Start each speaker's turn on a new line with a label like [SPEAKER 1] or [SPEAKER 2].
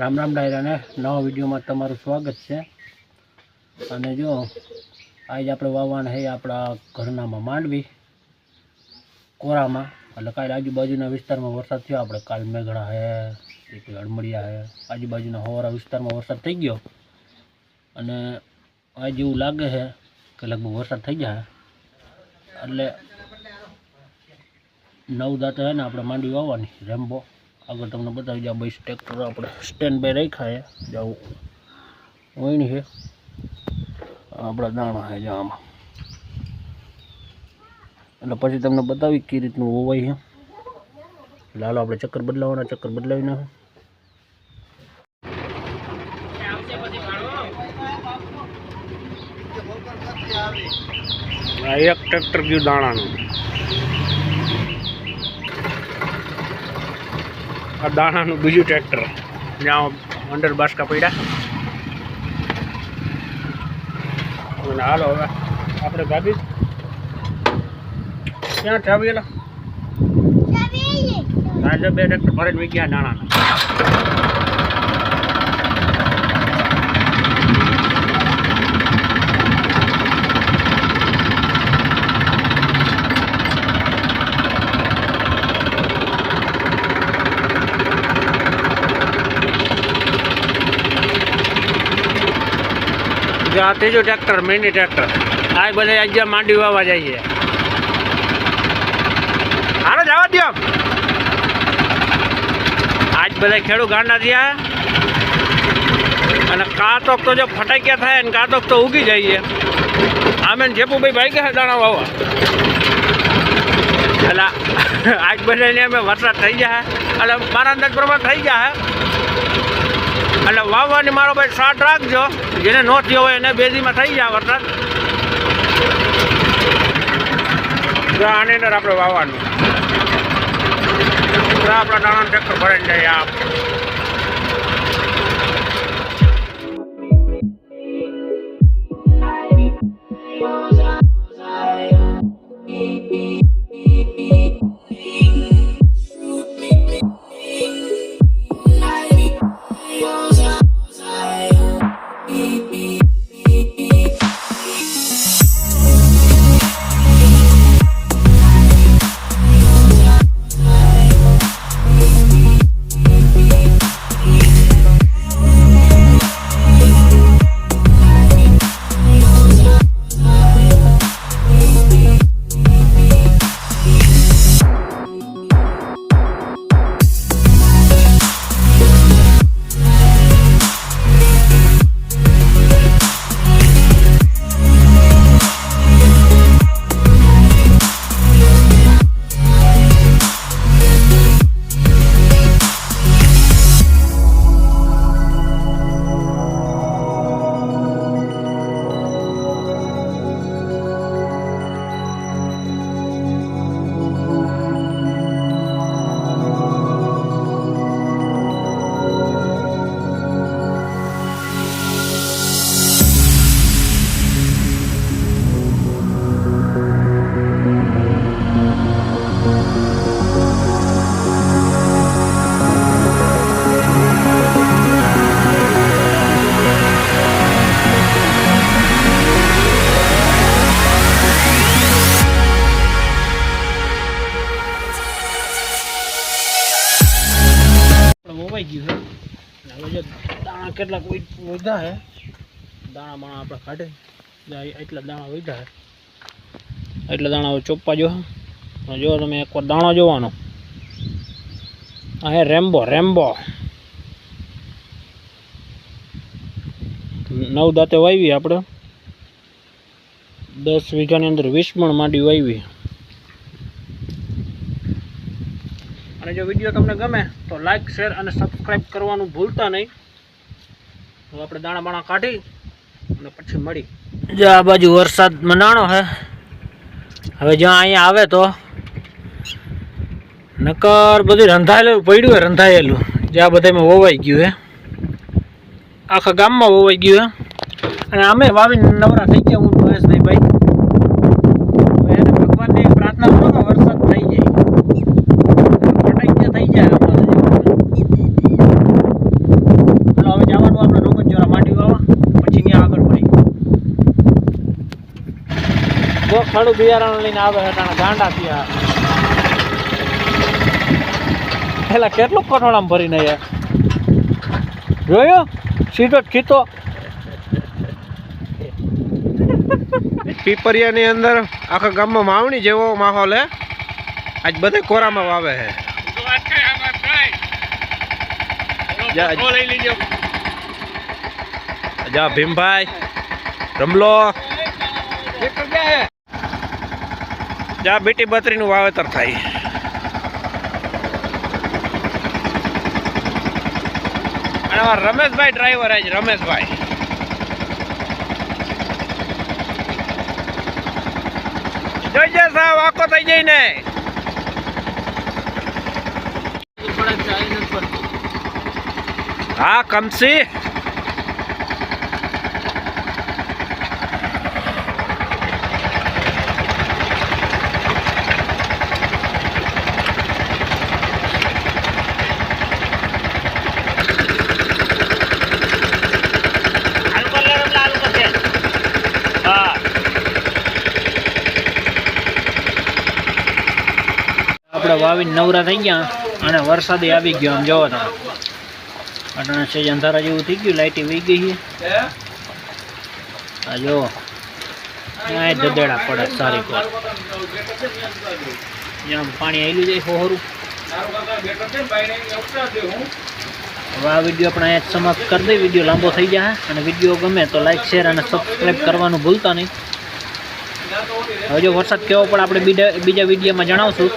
[SPEAKER 1] રામ રામ ડાયરાને નવા વિડીયોમાં તમારું સ્વાગત છે. અને જો, આજે આપણે વાવવાના છે આપણા ઘરનામાં માંડવી, કોરામાં. એટલે કાલે આજુબાજુના વિસ્તારમાં વરસાદ થયો. આપણે કાલ મેઘડા હે એક અડમડિયા હે. આજુબાજુના હોવારા વિસ્તારમાં વરસાદ થઈ ગયો. અને આજે એવું લાગે છે કે લગભગ વરસાદ થઈ જાય એટલે નવ દાંતે છે ને આપણે માંડવી વાવવાની, રેમ્બો. આગળ તમને બતાવી જાવ ભાઈ ટ્રેક્ટર આપણે સ્ટેન્ડ બાય રાખ્યા છે. જાવ વણી છે. આપણા દાણા છે જ્યાં આમાં. એટલે પછી તમને બતાવી કઈ રીતનું હોવાય છે. હાલો આપણે ચક્કર બદલાવાના, ચક્કર બદલાવી નાખે.
[SPEAKER 2] એક ટ્રેક્ટર ગયું દાણાનું. આ દાણાનું બીજું ટ્રેક્ટર જ્યાં અંડર બાસકા પડ્યા. અને હાલો હવે આપણે ભાભી ક્યાં ચાવીએલા એલા આજે બે ટ્રેક્ટર ભરીને ગયા દાણાના. જો આ ત્રીજું ટ્રેક્ટર, મિની ટ્રેક્ટર. આ બધા આજે માંડી વાવા જાય છે. હાલો, જવા દો આજ બધા ખેડૂ ગાંડા થયા. અને કાતોક તો જો ફટાક્યા થાય ને કાતોક તો ઉગી જાય છે. આમે જેપુભાઈ ભાઈ ગયા દાણા વાવા એટલે આજ બધાને અમે વરસાદ થઈ જાય એટલે મારા અંદાજ પ્રમાણે થઈ જાય એટલે વાવવાની મારો ભાઈ સાટ રાખજો. જેને નો થયો હોય એને બેઝીમાં થઈ જાય વરસાદ આની અંદર આપણે વાવવાનું. આપણા દાણા ટ્રેક્ટર ભરાઈ જાય આ
[SPEAKER 1] આપણે ગયું છે. હવે જો દાણા કેટલાક વધ્યા છે. દાણા બાણા આપણે કાઢે એટલા દાણા વધ્યા છે. એટલા દાણા ચોપ્પા જો જો તમે એકવાર દાણો જોવાનો. આ હે રેમ્બો રેમ્બો. નવ દાંતે વાવી આપણે. દસ વીઘાની અંદર વીસ મણ માંડી વાવી અને જો વીડિયો તમને ગમે તો લાઈક શેર અને સબસ્ક્રાઈબ કરવાનું ભૂલતા નહીં. તો આપણે દાણા બાણા કાઢી અને પછી મળી. જો આ બાજુ વરસાદ મનાણો હે. હવે જ્યાં અહીંયા આવે તો નકર બધું રંધાયેલું પડ્યું હે, રંધાયેલું. જ્યાં બધામાં વોવાઈ ગયું હે. આખા ગામમાં વોવાઈ ગયું હે. અને અમે વાવીને નવરા થઈ ગયા, હું મહેશભાઈ ભાઈ હવે એને ભગવાનને પ્રાર્થના કરો કે વરસાદ થઈ જાય ફટાઈ ગયા થઈ જાય હમણાં જ.
[SPEAKER 2] ખડું બિયારણ લઈને આવે તાણા ગાંડા થયા. પેલા કેટલું કઠોળામાં ભરીને યાર જોયો? સીધો ખીતો.
[SPEAKER 3] પીપરિયાની અંદર આખા ગામમાં માવણી જેવો માહોલ હે. આજ બધે કોરામાં વાવે
[SPEAKER 2] લીજો
[SPEAKER 3] જા, ભીમભાઈ. રમલો. જા બીટી બત્રીનું વાવેતર થાય. અને રમેશભાઈ ડ્રાઈવર આજ, રમેશભાઈ. જોઈજે સાહેબ આખો થઈ જઈ ને. હા, કમસી
[SPEAKER 1] આપણે વાવીને નવરા થઈ ગયા અને વરસાદે આવી ગયો આમ જોવો તમે. અટાણે છે અંધારા જેવું થઈ ગયું લાઇટી વહી ગઈ છે. આ જો ત્યાં દદેડા પડે સારી પર જ્યાં પાણી આવેલું જાય હોહરું. હવે આ વીડિયો આપણે અહીંયા જ સમાપ્ત કરી દઈએ. વીડિયો લાંબો થઈ જાય અને વીડિયો ગમે તો લાઈક શેર અને સબસ્ક્રાઈબ કરવાનું ભૂલતા નહીં. હવે જો વરસાદ કેવો પણ આપણે બીજા બીજા વિડીયોમાં જણાવશું.